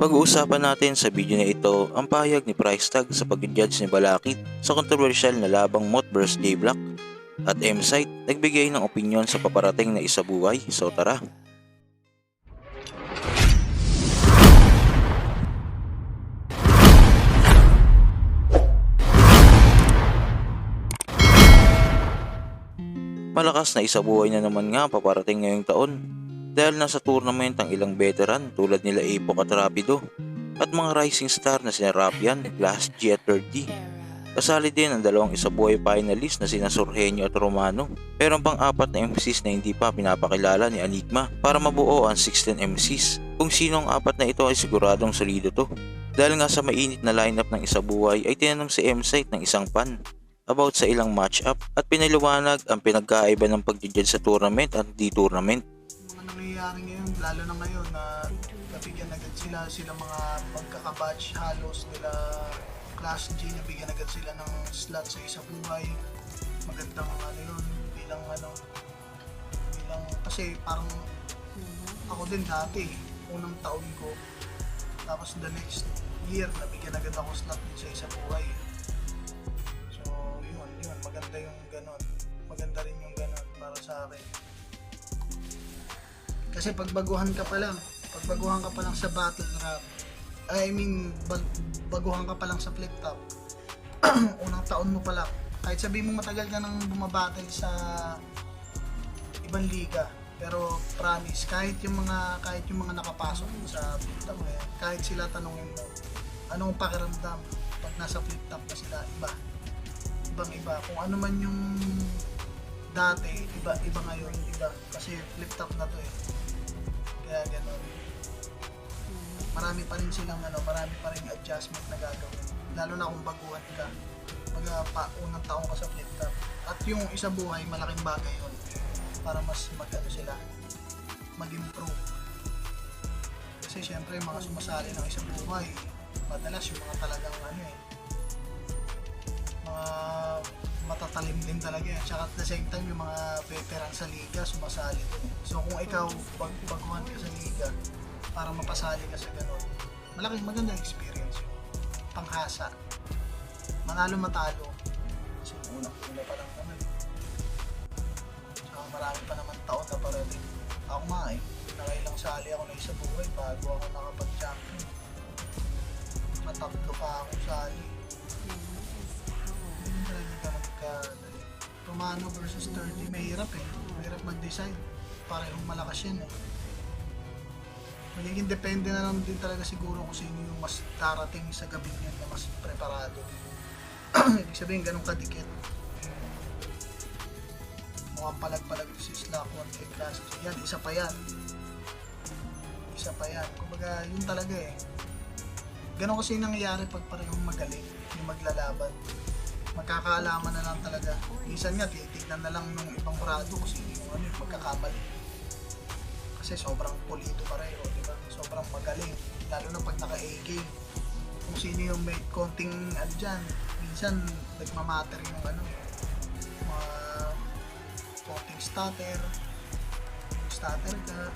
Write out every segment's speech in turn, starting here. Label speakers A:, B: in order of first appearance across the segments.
A: Pag-uusapan natin sa video na ito ang pahayag ni Price Tag sa pag-judge ni Balakid sa kontrobersyal na labang Mot vs J Block at M-Site nagbigay ng opinyon sa paparating na isa buhay so tara. Malakas na isa buhay na naman nga paparating ngayong taon dahil nasa tournament ang ilang veteran tulad nila Apo Catrapido at mga rising star na sina Rapian, Last G at 30. Kasali din ang dalawang isabuhay finalist na sina Sorhenyo at Romano. Pero ang pang-apat na MCs na hindi pa pinapakilala ni Enigma para mabuo ang 16 MCs. Kung sino ang apat na ito ay siguradong solido to. Dahil nga sa mainit na lineup ng isabuhay ay tinanong si M-Site ng isang pan about sa ilang matchup at pinaliwanag ang pinagkaiba ng pag-judge sa tournament at di tournament.
B: mga nangyayari ngayon, lalo na ngayon na nabigyan agad sila, sila mga magkakabatch halos nila Class G, nabigyan agad sila ng slot sa isa buhay. Magandang ano yun, bilang ano, bilang, kasi parang ako din dati, unang taon ko, tapos the next year, nabigyan agad ako slot din sa isa buhay. Kasi pagbaguhan ka pa lang, pagbaguhan ka pa lang sa battle rap, I mean, bag- baguhan ka pa lang sa flip top, unang taon mo pa lang, kahit sabihin mo matagal ka nang bumabattle sa ibang liga, pero promise, kahit yung mga kahit yung mga nakapasok sa flip top ngayon, kahit sila tanungin mo, anong pakiramdam pag nasa flip top na sila, iba. Ibang iba. Kung ano man yung dati, iba, iba ngayon, iba. Kasi flip top na to eh. Kaya gano'n. Marami pa rin silang ano, marami pa rin adjustment na gagawin. Lalo na kung baguhan ka. Pag uh, pa, unang taong ka sa flip top. At yung isa buhay, malaking bagay yun. Para mas mag ano sila, mag-improve. Kasi syempre, mga sumasali ng isang buhay, madalas yung mga talagang ano eh, mga matatalim din talaga yan. Tsaka at the same time, yung mga veteran sa liga sumasali din. So kung ikaw pag baguhan ka sa liga para mapasali ka sa ganun, malaking magandang experience yun. Panghasa. Manalo matalo. Kasi unang una pa lang naman. Tsaka marami pa naman taon na parating. Ako nga eh, nakailang sali ako na isa buhay bago ako nakapag-champion. Matatlo pa akong sali. Romano versus 30, mahirap eh. Mahirap mag-design. Parehong malakas yan eh. Magiging depende na lang din talaga siguro kung sino yung mas darating sa gabi niyan na mas preparado. Ibig sabihin, ganun kadikit. Mukhang palag-palag si Slack 1 kay Class G. Yan, isa pa yan. Isa pa yan. Kumbaga, yun talaga eh. Ganun kasi nangyayari pag parehong magaling yung maglalaban. Magkakaalaman na lang talaga. Minsan nga, titignan na lang ng ibang brado kung sino yung ano, magkakamali. Kasi sobrang pulido pareho, di ba? Sobrang magaling. Lalo na pag naka-A game. Kung sino yung may konting ano dyan, minsan nagmamatter yung ano, mga konting stutter. Kung stutter ka,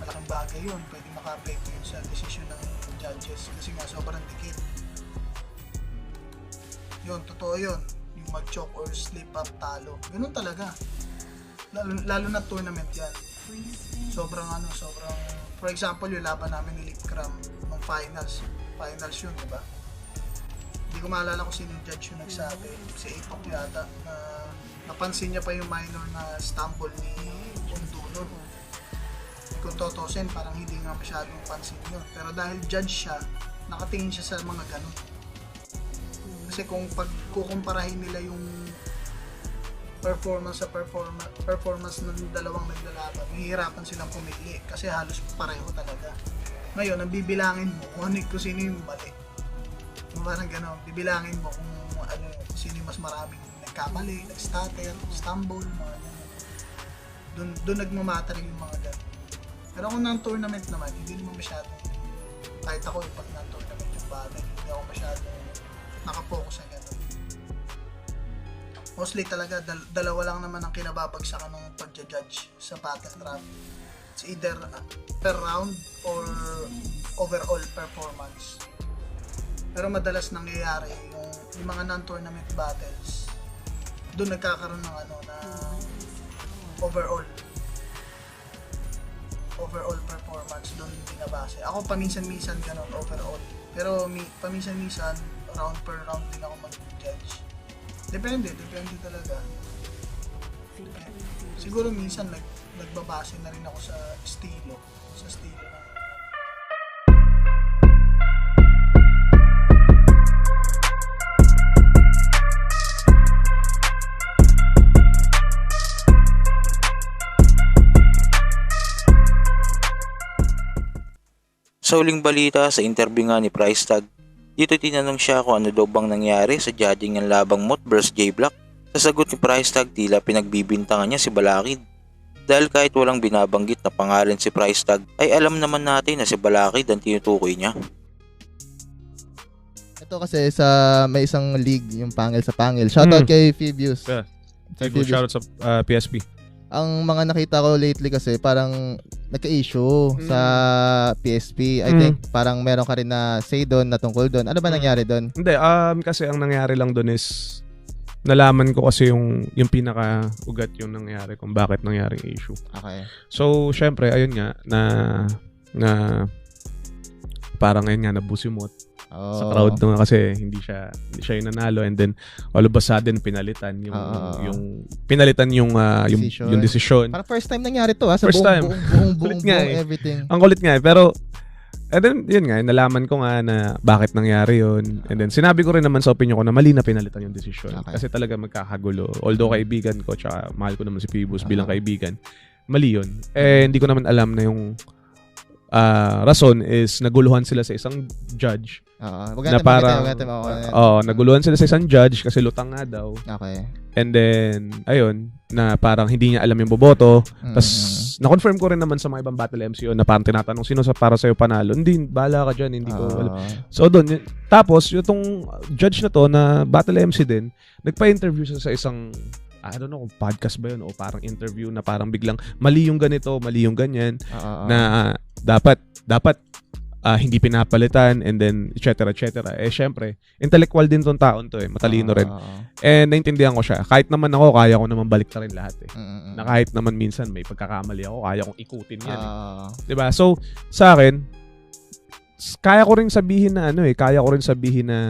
B: malaking bagay yun. Pwede maka-apekto yun sa decision ng judges kasi nga sobrang dikit. Yun, totoo yun. Yung mag-choke or slip up talo. Ganun talaga. Lalo, lalo na tournament yan. Sobrang ano, sobrang... For example, yung laban namin ni Lipcram ng finals. Finals yun, di ba? Hindi ko maalala kung sino judge yung nagsabi. Si Apok yata. Na napansin niya pa yung minor na stumble ni Undulon. Kung totosin, parang hindi nga masyadong pansin yun. Pero dahil judge siya, nakatingin siya sa mga ganun. Kasi kung pag kukumparahin nila yung performance sa performance performance ng dalawang naglalaban, mahihirapan silang pumili kasi halos pareho talaga. Ngayon, ang bibilangin mo kung ano kung sino yung mali. Parang gano'n, bibilangin mo kung ano kung sino yung mas maraming nagkamali, nag-stutter, stumble, mga gano'n. Doon, doon nagmamatter yung mga gano'n. Pero kung non-tournament naman, hindi naman masyadong kahit ako pag non-tournament yung bagay, hindi ako masyadong nakapokus sa gano'n mostly talaga dal- dalawa lang naman ang kinababagsakan ng pagja-judge sa battle trap. It's either uh, per round or overall performance. Pero madalas nangyayari yung, yung mga non-tournament battles, doon nagkakaroon ng ano na overall overall performance doon binabase. Ako paminsan-minsan ganun overall. Pero mi, paminsan-minsan round per round din ako mag-judge. Depende, depende talaga. Siguro minsan nag, nagbabase na rin ako sa estilo, sa estilo ng
A: Sa huling balita sa interview nga ni Price Tag, dito tinanong siya kung ano daw bang nangyari sa judging ng labang Mot vs J Block. Sa sagot ni Price Tag tila pinagbibintangan niya si Balakid. Dahil kahit walang binabanggit na pangalan si Price Tag ay alam naman natin na si Balakid ang tinutukoy niya.
C: Ito kasi sa may isang league, yung pangil sa pangil. Shoutout
D: Mm.
C: kay Phoebius.
D: Yeah. Siguro
C: Phoebius.
D: shoutout sa uh, PSP.
C: Ang mga nakita ko lately kasi parang nagka-issue
D: Mm.
C: sa PSP. I
D: Mm.
C: think parang meron ka rin na say doon na tungkol doon. Ano ba
D: Mm.
C: nangyari doon?
D: Hindi, um, kasi ang nangyari lang doon is nalaman ko kasi yung yung pinaka ugat yung nangyari kung bakit nangyari yung issue.
C: Okay.
D: So, syempre, ayun nga na na parang ayun nga nabusimot
C: Oh.
D: sa crowd nga kasi hindi siya hindi siya yung nanalo and then all of a sudden pinalitan yung
C: Oo.
D: yung pinalitan yung ah, yung
C: Decision.
D: yung decision.
C: Parang first time nangyari to ha, sa
D: First
C: buong,
D: time.
C: buong, buong, buong,
D: nga
C: buong
D: eh.
C: everything.
D: Ang kulit nga eh. Pero, and then, yun nga, nalaman ko nga na bakit nangyari yun. And then, sinabi ko rin naman sa opinion ko na mali na pinalitan yung desisyon.
C: Okay.
D: Kasi talaga magkakagulo. Although kaibigan ko, tsaka mahal ko naman si Phoebus
C: Ah.
D: bilang kaibigan, mali yun. Eh, hindi ko naman alam na yung ah, rason is naguluhan sila sa isang judge.
C: Oo. Wag
D: Na parang-
C: wag natin.
D: Oo, naguluhan sila sa isang judge kasi lutang nga daw.
C: Okay.
D: And then, ayun, na parang hindi niya alam yung boboto.
C: Mm,
D: Tapos, na-confirm ko rin naman sa mga ibang battle MCO na parang tinatanong, sino sa para sa'yo panalo? Hindi, bahala ka dyan, hindi ko alam. So, doon, tapos, yung tong judge na to, na battle MC din, nagpa-interview siya sa isang, I don't know kung podcast ba yun o parang interview na parang biglang mali yung ganito, mali yung ganyan,
C: Oo.
D: na ah, dapat, dapat ah, hindi pinapalitan and then et cetera, et cetera. Eh syempre, intellectual din tong taon to eh, matalino rin.
C: Oo.
D: And naintindihan ko siya. Kahit naman ako, kaya ko naman balik rin lahat eh.
C: Mm.
D: Na kahit naman minsan may pagkakamali ako, kaya kong ikutin yan. eh.
C: Oo.
D: 'Di ba? So, sa akin, kaya ko rin sabihin na ano eh, kaya ko rin sabihin na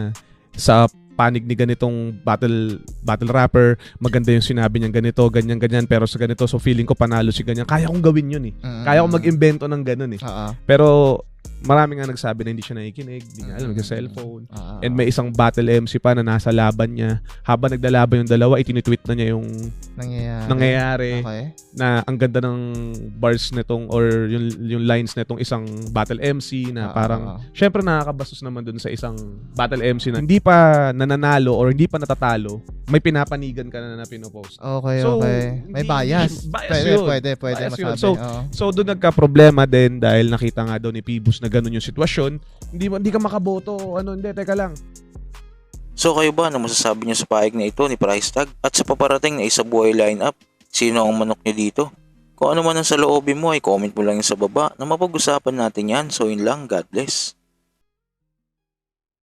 D: sa panig ni ganitong battle battle rapper, maganda yung sinabi niya ganito, ganyan ganyan, pero sa ganito so feeling ko panalo si ganyan. Kaya kong gawin 'yun eh. Kaya kong mag-imbento ng ganun eh.
C: Oo.
D: Pero marami nga nagsabi na hindi siya nakikinig, hindi niya alam,
C: Mm,
D: nag-cellphone.
C: Oo.
D: And may isang battle MC pa na nasa laban niya. Habang naglalaban yung dalawa, itinitweet na niya yung
C: nangyayari.
D: nangyayari
C: Okay.
D: na ang ganda ng bars nitong or yung, yung lines nitong isang battle MC na
C: Oo,
D: parang
C: oo.
D: syempre nakakabastos naman dun sa isang battle MC na hindi pa nananalo or hindi pa natatalo, may pinapanigan ka na na pinopost.
C: Okay,
D: So,
C: okay. May
D: hindi-
C: bias.
D: bias
C: pwede,
D: yun.
C: pwede, pwede
D: Bias yun.
C: masabi.
D: So,
C: Oo.
D: So doon nagka-problema din dahil nakita nga daw ni Pibus na ganun yung sitwasyon. Hindi hindi ka makaboto. Ano, hindi, teka lang.
A: So kayo ba ano masasabi niyo sa pahig na ito ni Price Tag at sa paparating na isa buhay lineup? Sino ang manok niyo dito? Kung ano man ang sa loobin mo ay comment mo lang sa baba na mapag-usapan natin yan. So yun lang, God bless.